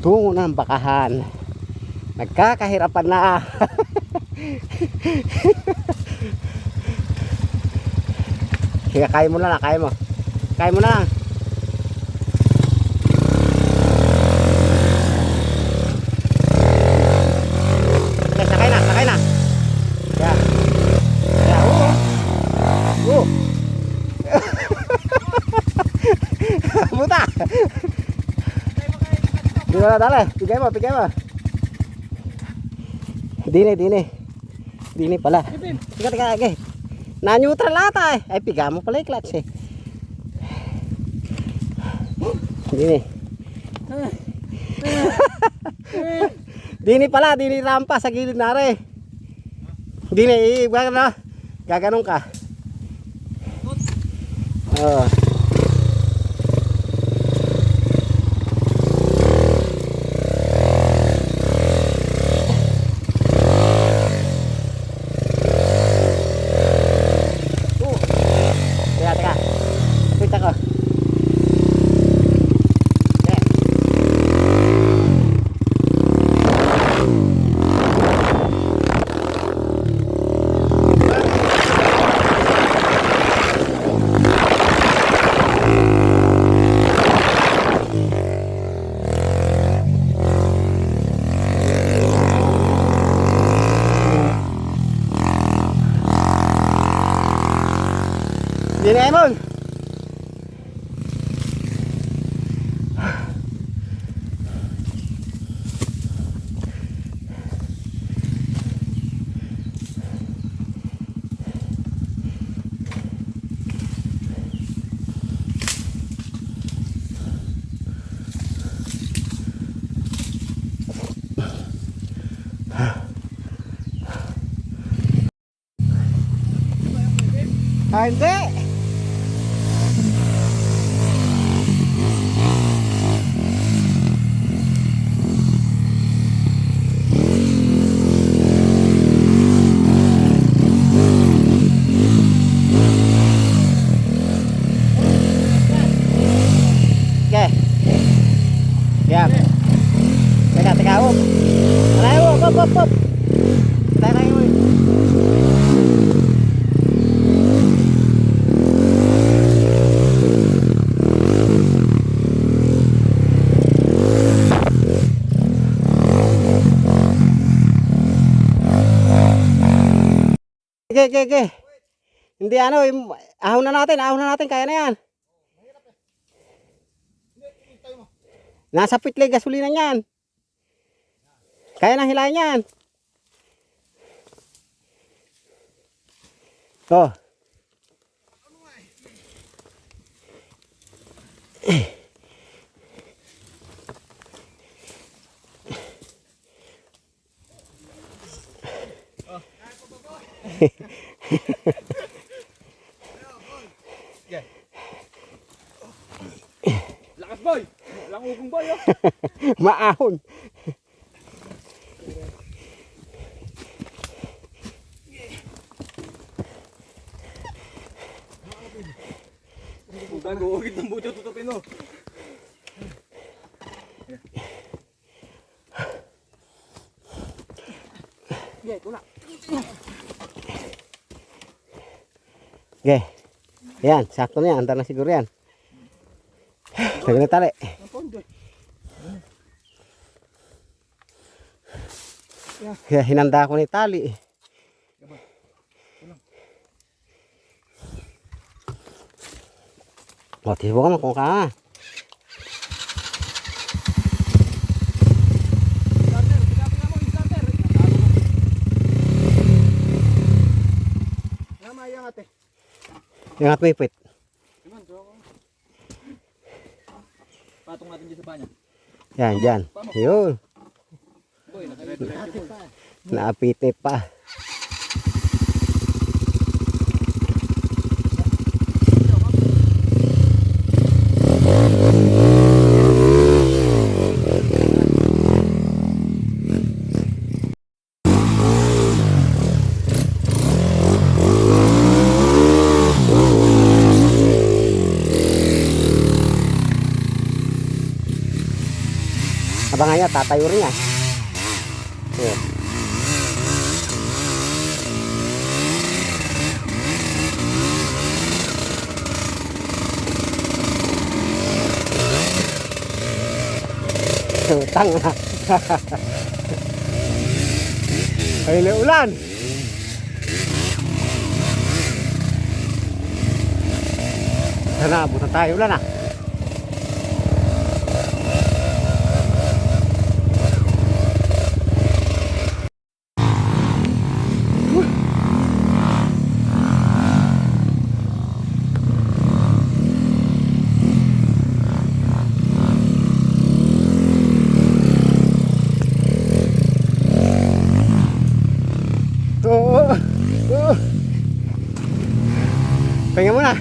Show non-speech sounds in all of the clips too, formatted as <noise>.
tungo ng bakahan. Nagkakahirapan na. <laughs> Sige, kaya mo na lang, kaya mo. Kaya mo na lang. Okay, sakay na, sakay na. Yeah. Yeah, oo. Oo. Buta. Na dali. Pigay mo, pigay mo. Dini, dini. Dini pala. Tiga, tiga, okay. Na-neutral ata eh. Ay, piga mo pala yung clutch eh. Dini. dini pala, dini rampa sa gilid na rin. Dini, i- gagano, gaganon ka. Oh. Hindi na Emon. Ah, hindi. Okay. Yan. Teka, teka, up. Alay, up, up, up, up. Teka, teka, up. Okay, okay, okay. Hindi ano, ahon na natin, ahon na natin, kaya na yan. Nasa pitle gasolina niyan. Kaya nang hilahin yan. Oh. Lakas boy! Walang ugong boy oh! <laughs> Maahon. Gago, ugit ng buto tutupin oh! Yeah, ito Okay. Yan, sakto. Andar na siguro yan. Lagyan na. Kaya hinanda ko ni tali. O, tibo ka mo kung ka. Yung at may pit. Patong natin dyan sa banya. Yan, dyan. Yun. Boy, nakaipit pa. Niya, tatayo rin yan. Ayan. Utang na. <laughs> Ay, ulan. Sana, buta tayo ulan ah. Oo. Oo. Pahinga muna.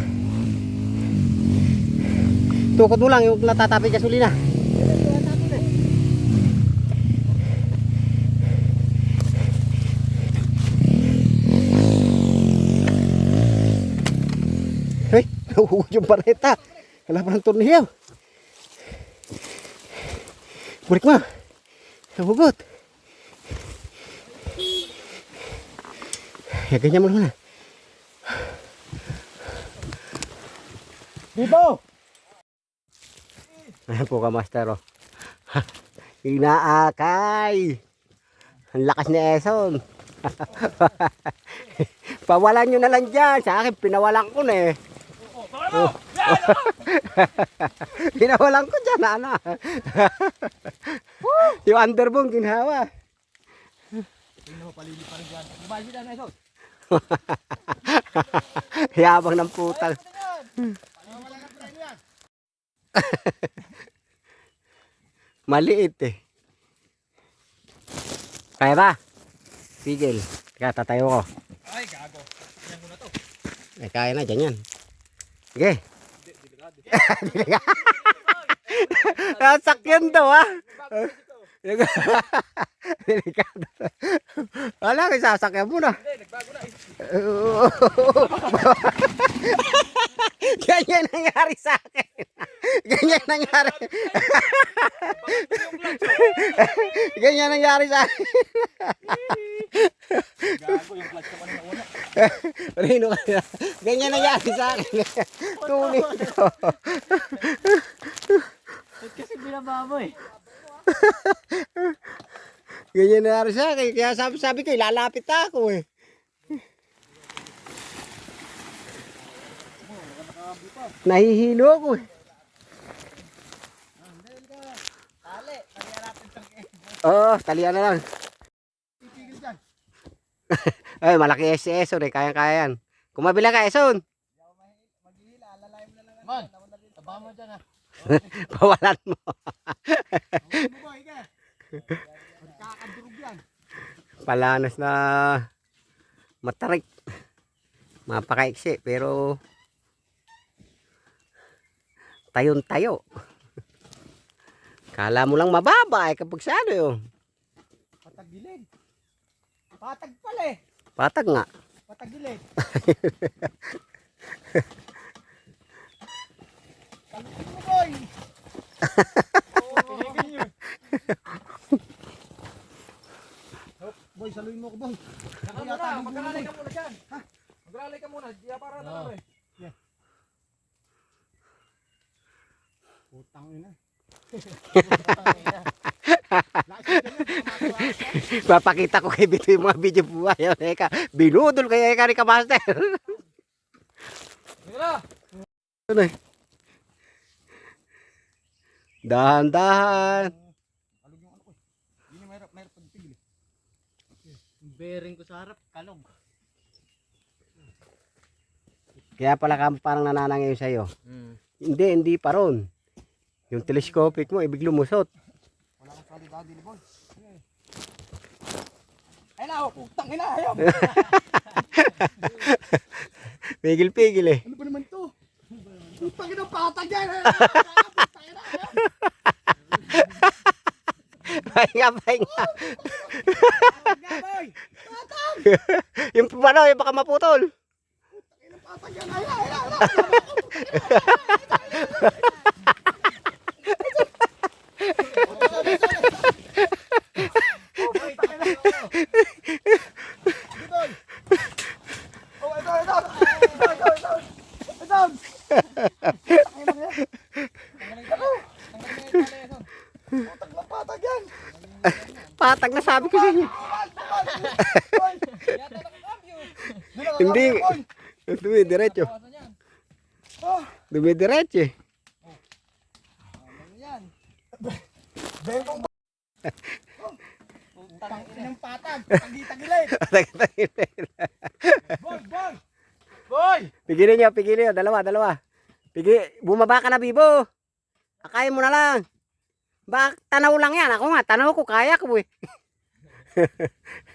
Tukod mo lang yung natatapit gasolina. Hey, <laughs> nahuhugod yung bareta. Wala pa ng tornilyo. Burik mo. Nahugot. Ya, ganyan mo naman. Dito! Ayan po ka, master. Oh. <laughs> Inaakay. Ang lakas ni Eson. <laughs> Pawalan nyo na lang dyan. Sa akin, pinawalan ko na eh. Oh. <laughs> pinawalan ko dyan, ano. yung underbone, ginhawa. Bali na na ito. Yabang ng putang. Maliit eh. Kaya ba? Pigil. Teka, tatayo ko. Ay, gago. Yan muna to. Eh, kaya na, dyan yan. Sige. Sasakyan daw ah. Delikado. <laughs> Wala, kay sasakyan mo na. Hindi, nagbago na eh. <laughs> Ganyan nangyari sa akin. Ganyan nangyari. <laughs> Ganyan nangyari sa akin. Gago yung clutch naman na una. Rino kaya. Ganyan nangyari sa akin. Tuloy ko. Kasi binaba mo eh. <laughs> Ganyan nangyari sa akin. Kaya sabi, sabi ko, ilalapit ako eh. Nahihilo ako eh. Oo, talian na lang. <laughs> Ay, malaki SS eh. Kaya-kaya yan. Kung mabila ka, Eson. Man, taba mo dyan ah. <laughs> Pawalan mo. <laughs> Palanas na matarik. Mapakaiksi pero tayon tayo. Kala mo lang mababa eh kapag sa ano yun. Patagilid. Patag pala eh. Patag nga. Patagilid. Talutin <laughs> mo, boy. Oo, tigil nyo. Hop, Boy. Ano muna, magkalalay ka muna dyan. Ha? Magkalalay ka muna, di para na Oo. eh. Putang ina. <laughs> Papakita ko kay Bito yung mga video buhay. Eka, binudol kaya Eka ni Kamaster. Na. ano eh. Dahan-dahan. Kalog yung ano ko. eh. Yun yung mahirap, mahirap pagtigil. eh. Yung bearing ko sa harap, kalog. Kaya pala ka parang nananangay sa'yo. Hmm. Hindi, hindi pa ron. Yung telescopic mo, ibig lumusot. Wala kang salibadi ni boy. Ay na, oh, putang ina, ayaw. <laughs> Pigil-pigil eh. Ano ba naman to? Putang ina, patag yan. eh. <laughs> Pahinga, pahinga. Yung ano, yung baka maputol. Patag yan, ayaw, ayaw, ayaw. Patag na patag yan. Patag na sabi ko sa inyo. Boy! Yata nakakambyo. Hindi. Dumidiretso. Dumidiretso eh. Bengkong Putang ina. ng patag. Tagi-tagilit. Boy! Boy! Boy! Pigilin nyo, pigilin nyo. Dalawa, dalawa. Pigi, bumaba ka na, Bibo. Akayin mo na lang. Bak, tanaw lang yan. Ako nga, tanaw ko, kaya ko eh. <laughs>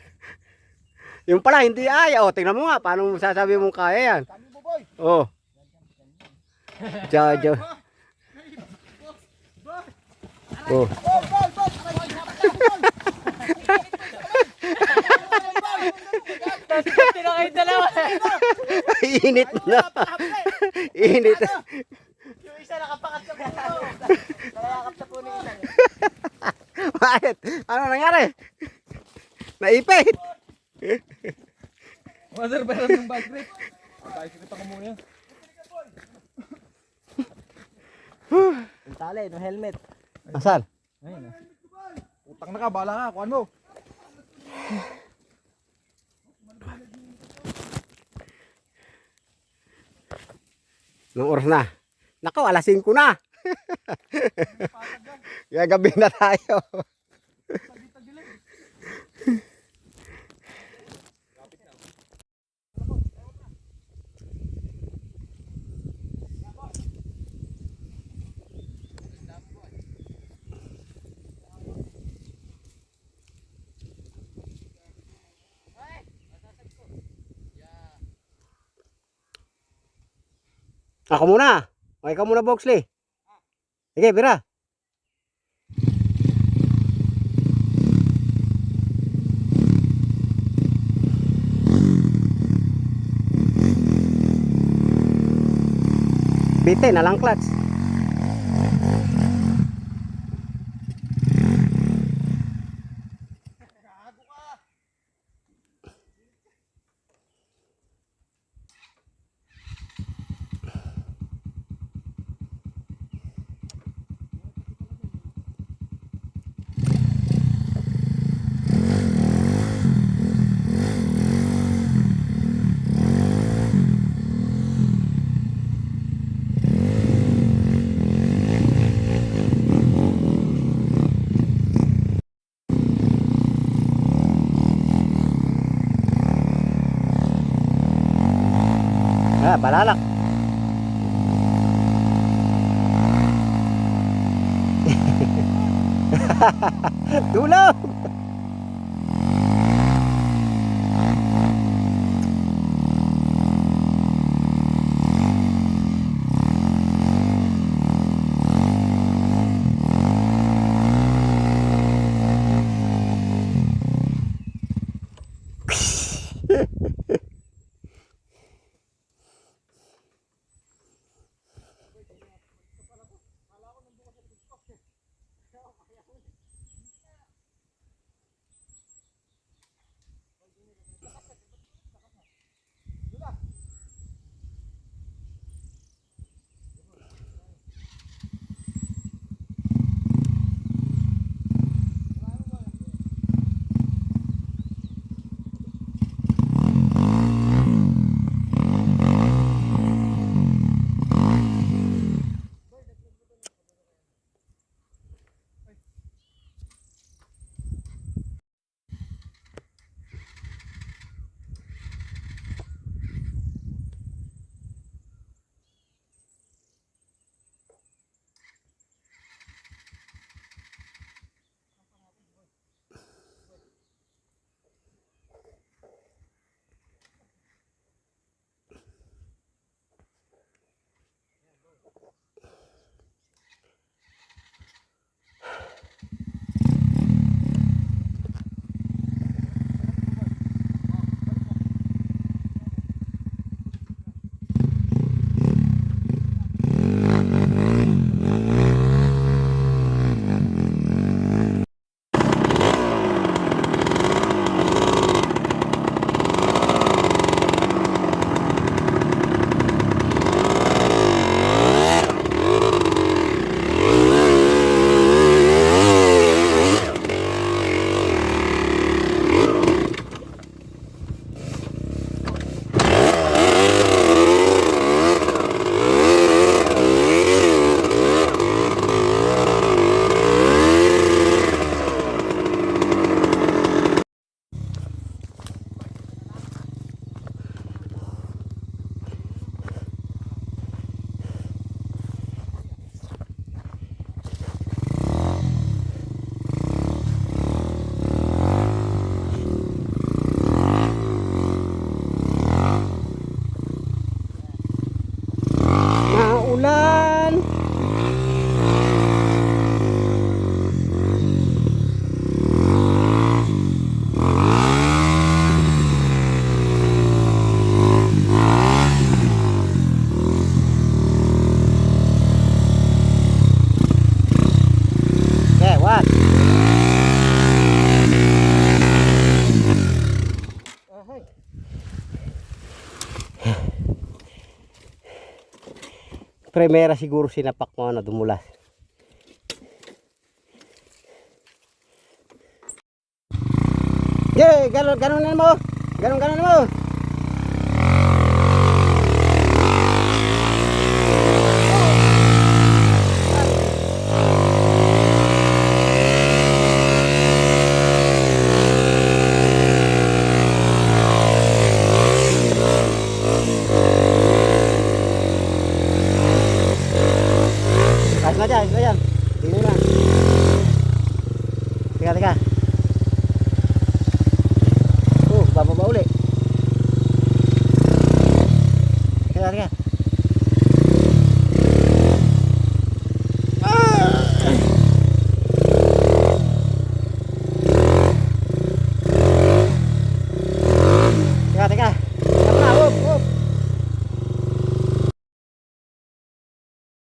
yung pala, hindi ay. O, tingnan mo nga, paano mo sasabi mong kaya yan? Boy! Oh. Oh. Boy! Tinakay dalawa. Init na. Init. Yung isa nakapakat sa puno. Nakakap sa puno yung isa. Bakit? Ano nangyari? Naipit. Mother, meron yung bike grip. Bike grip ako muna. Yung tali, no helmet. Asan? Ayun. Utang na ka, bala ka. Kuhan mo. Nung oras na. Nako, alas 5 na. <laughs> Gagabi na tayo. Ako muna. O, ikaw muna, Boxley. Sige, bira. Bite, nalang clutch. Ah, balalak. <laughs> Tulog! <sighs> Primera siguro sinapak mo na dumulas. Yay! Ganon, ganon na mo! Ganon, ganon na mo!